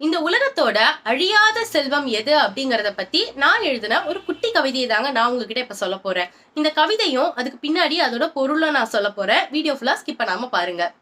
இந்த உலகத்தோட அழியாத செல்வம் எது அப்படிங்கறத பத்தி நான் எழுதின ஒரு குட்டி கவிதையை தாங்க நான் உங்ககிட்ட இப்ப சொல்ல போறேன். இந்த கவிதையும் அதுக்கு பின்னாடி அதோட பொருளும் நான் சொல்ல போறேன். வீடியோ ஃபுல்லா ஸ்கிப் பண்ணாம பாருங்க.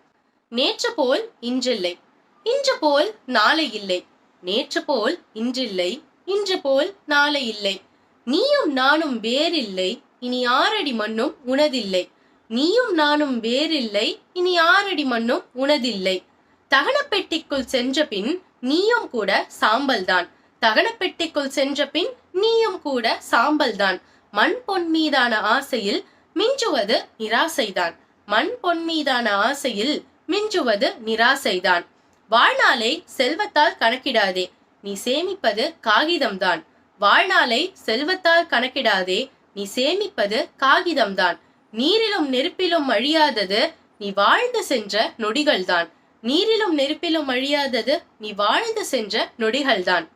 நேற்று போல் இன்றில்லை. இன்று போல் நாளை இல்லை. நேற்று போல் இன்றில்லை. இன்று போல் நாளை இல்லை. நீயும் நானும் வேறில்லை. இனி ஆறடி மண்ணும் உனதில்லை. நீயும் நானும் வேறில்லை. இனி ஆறடி மண்ணும் உனதில்லை. தகனப்பெட்டிக்குள் சென்ற பின் நீயும் கூட சாம்பல்தான். தகனப்பெட்டிக்குள் சென்ற பின் நீயும் கூட சாம்பல்தான். மண் பொன் மீதான ஆசையில் மிஞ்சுவது நிராசைதான். மண் பொன் மீதான ஆசையில் மிஞ்சுவது நிராசைதான். வாழ்நாளை செல்வத்தால் கணக்கிடாதே நீ சேமிப்பது காகிதம்தான். வாழ்நாளை செல்வத்தால் கணக்கிடாதே நீ சேமிப்பது காகிதம்தான். நீரிலும் நெருப்பிலும் அழியாதது நீ வாழ்ந்து சென்ற நொடிகள்தான். நீரிலும் நெருப்பிலும் அழியாதது நீ வாழ்ந்து சென்ற நொடிகள்தான்.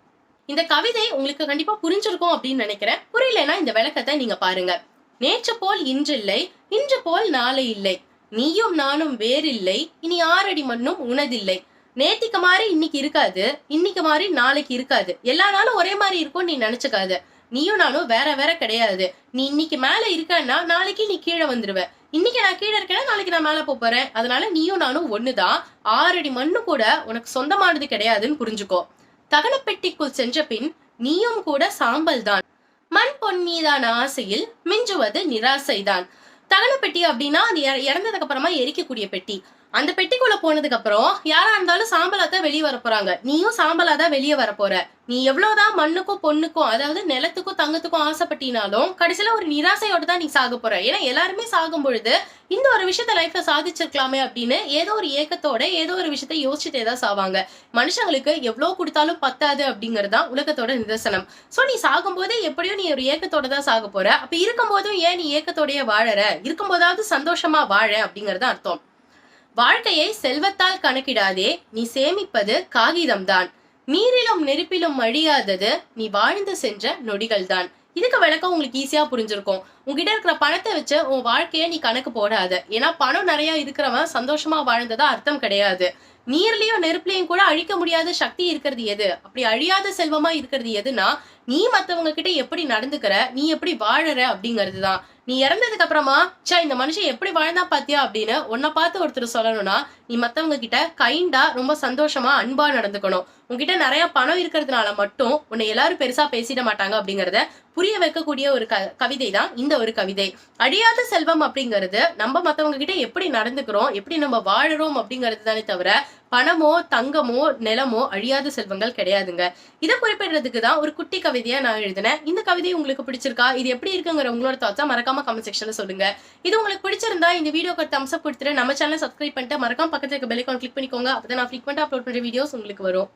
இந்த கவிதை உங்களுக்கு கண்டிப்பா புரிஞ்சிருக்கும் அப்படின்னு நினைக்கிறேன். புரியலனா இந்த விளக்கத்தை நீங்க பாருங்க. நேற்று போல் இன்றில்லை இன்று போல் நாளை இல்லை. நீயும் நானும் வேறில்லை இனி ஆறடி மண்ணும் உனதில்லை. நேத்திக்கு மாதிரி இன்னைக்கு இருக்காது இன்னைக்கு மாதிரி நாளைக்கு இருக்காது. எல்லா நாளும் ஒரே மாதிரி இருக்கும் நீ நினைச்சுக்காது. நீயும் நானும் வேற வேற கிடையாது. நீ இன்னைக்கு மேல இருக்கன்னா நாளைக்கு நீ கீழே வந்துருவ. இன்னைக்கு நான் கீழே இருக்கேன்னா நாளைக்கு நான் மேல போறேன். அதனால நீயும் நானும் ஒண்ணுதான். ஆறடி மண்ணு கூட உனக்கு சொந்தமானது கிடையாதுன்னு புரிஞ்சுக்கோ. தகனப்பெட்டிக்குள் சென்ற பின் நீயும் கூட சாம்பல் தான் மண் பொன் மீதான ஆசையில் மிஞ்சுவது நிராசைதான். தகனப்பெட்டி அப்படின்னா அது இற- இறந்ததுக்கு அப்புறமா எரிக்கக்கூடிய பெட்டி. அந்த பெட்டிக்குள்ள போனதுக்கு அப்புறம் யாரா இருந்தாலும் சாம்பலா தான் வெளியே வர போறாங்க. நீயும் சாம்பலா தான் வெளியே வர போற. நீ எவ்வளவுதான் மண்ணுக்கும் பொண்ணுக்கும் அதாவது நிலத்துக்கும் தங்கத்துக்கும் ஆசைப்பட்டினாலும் கடைசியில ஒரு நிராசையோட தான் நீ சாக போற. ஏன்னா எல்லாருமே சாகும் பொழுது இந்த ஒரு விஷயத்த லைஃப்ல சாதிச்சிருக்கலாமே அப்படின்னு ஏதோ ஒரு ஏக்கத்தோட ஏதோ ஒரு விஷயத்த யோசிச்சுட்டே தான் சாவாங்க. மனுஷங்களுக்கு எவ்வளவு கொடுத்தாலும் பத்தாது அப்படிங்கறது தான் உலகத்தோட நிதர்சனம். சோ நீ சாகும்போதே எப்படியோ நீ ஒரு ஏக்கத்தோட தான் சாக போற. அப்ப இருக்கும்போதும் ஏன் நீ ஏக்கத்தோடய வாழற? இருக்கும்போதாவது சந்தோஷமா வாழ அப்படிங்கறது அர்த்தம். வாழ்க்கையை செல்வத்தால் கணக்கிடாதே நீ சேமிப்பது காகிதம்தான். நீரிலும் நெருப்பிலும் அழியாதது நீ வாழ்ந்து சென்ற நொடிகள் தான் இதுக்கு விளக்கம் உங்களுக்கு ஈஸியா புரிஞ்சிருக்கும். உங்ககிட்ட இருக்கிற பணத்தை வச்சு உன் வாழ்க்கைய நீ கணக்கு போடாத. ஏன்னா பணம் நிறைய இருக்கிறவன் சந்தோஷமா வாழ்ந்ததா அர்த்தம் கிடையாது. நீர்லயும் நெருப்புலயும் கூட அழிக்க முடியாத சக்தி இருக்கிறது எது? அப்படி அழியாத செல்வமா இருக்கிறது எதுனா நீ மத்தவங்க கிட்ட எப்படி நடந்துக்கிற? நீ எப்படி வாழற அப்படிங்கிறது தான் நீ இறந்ததுக்கு அப்புறமா சா இந்த மனுஷன் எப்படி வாழ்ந்தா பாத்தியா? அப்படின்னு உன்னை பார்த்து ஒருத்தர் சொல்லணும்னா நீ மத்தவங்க கிட்ட கைண்டா ரொம்ப சந்தோஷமா அன்பா நடந்துக்கணும். உங்ககிட்ட நிறைய பணம் இருக்கிறதுனால மட்டும் உன்னை எல்லாரும் பெருசா பேசிட மாட்டாங்க அப்படிங்கறத புரிய வைக்கக்கூடிய ஒரு க கவிதை தான் இந்த ஒரு கவிதை. அழியாத செல்வம் அப்படிங்கிறது நம்ம மத்தவங்க கிட்ட எப்படி நடந்துக்கிறோம் எப்படி நம்ம வாழறோம் அப்படிங்கிறது தானே தவிர பணமோ தங்கமோ நிலமோ அழியாத செல்வங்கள் கிடையாதுங்க. இதை குறிப்பிடுறதுக்கு தான் ஒரு குட்டி கவிதையா நான் எழுதினேன். இந்த கவிதை உங்களுக்கு பிடிச்சிருக்கா? இது எப்படி இருக்குங்கிற உங்களோட தாட்ஸா மறக்காம கமெண்ட் செக்ஷன்ல சொல்லுங்க. இது உங்களுக்கு பிடிச்சிருந்தா இந்த வீடியோக்கு தம்ஸ் அப் கொடுத்துட்டு நம்ம சேனல் சப்ஸ்கிரைப் பண்ணிட்டு மறக்காம பக்கத்துல இருக்க பெல் ஐகான் கிளிக் பண்ணிக்கோங்க. அப்பதான் நான் ஃப்ரீக்வெண்டா அப்லோட் பண்ற வீடியோஸ் உங்களுக்கு வரும்.